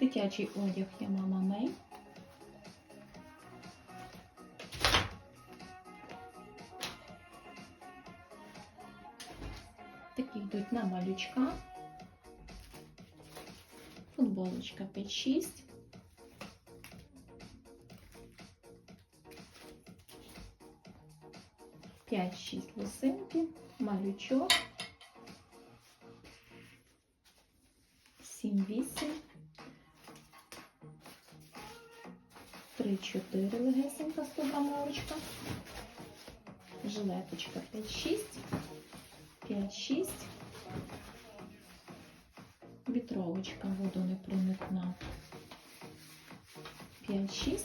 Дитячий одяг я мама Мей. Такі йдуть на малючка. Футболочка 5-6. П'ять-шість лосинки, малючок. Сім-вісім. Три-чотири легесенька 100 грамовочка. Жилеточка 5-6. 5-6. Вітровочка водонепроникна. 5-6.